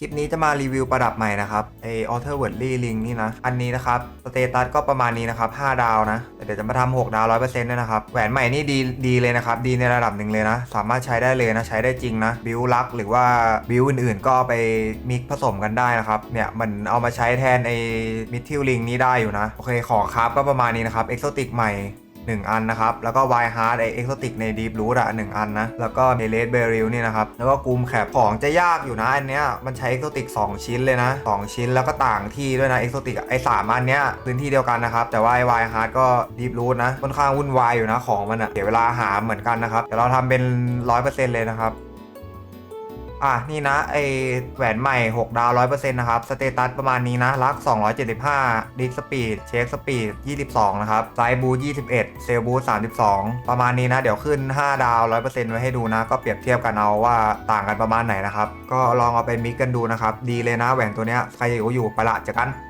คลิปนี้จะมารีวิวประดับใหม่นะครับไอออเทอร์เวิร์ดลี่ลิงนี่นะ อันนี้นะครับ สเตตัสก็ประมาณนี้นะครับ 5 ดาวนะ แต่เดี๋ยวจะมาทำ6ดาว100%ด้วยนะครับ แหวนใหม่นี่ดีดีเลยนะครับ ดีในระดับหนึ่งเลยนะ สามารถใช้ได้เลยนะ ใช้ได้จริงนะ บิวลักหรือว่าบิวอื่นๆ ก็ไปมิกผสมกันได้นะครับ เนี่ยมันเอามาใช้แทนไอมิทิลลิงนี่ได้อยู่นะ โอเค ของครับก็ประมาณนี้นะครับเอ็กโซติกใหม่ 1 อันนะครับ แล้วก็ Y Hard ไอเอ็กโซติกใน Deep Root อะหนึ่งอันนะ แล้วก็เนเลสเบริลนี่นะครับ แล้วก็กูมแคปของจะยากอยู่นะ อันเนี้ยมันใช้เอ็กโซติก2 ชิ้นเลยนะ 2 ชิ้นแล้วก็ต่างที่ด้วยนะเอ็กโซติกไอสามอันเนี้ยพื้นที่เดียวกันนะครับ แต่ว่าไอ Y Hard ก็ Deep Root นะค่อนข้างวุ่นวายอยู่นะของมันอะเดี๋ยวเวลาหาเหมือนกันนะครับเดี๋ยวเราทำเป็น 100%เลยนะครับ อะนี่นะไอแหวนใหม่ 6 ดาว100%นะครับ สเตตัสประมาณนี้นะลัก 275ดิสสปีดเช็คสปีด 22 นะครับไซบู21 เซลบู32 ประมาณนี้นะ เดี๋ยวขึ้น 5 ดาว 100%ไว้ให้ดูนะ ก็เปรียบเทียบกันเอาว่าต่างกันประมาณไหนนะครับ ก็ลองเอาไปมิกกันดูนะครับ ดีเลยนะแหวนตัวเนี้ยใครอยู่อยู่ไปละเจอกัน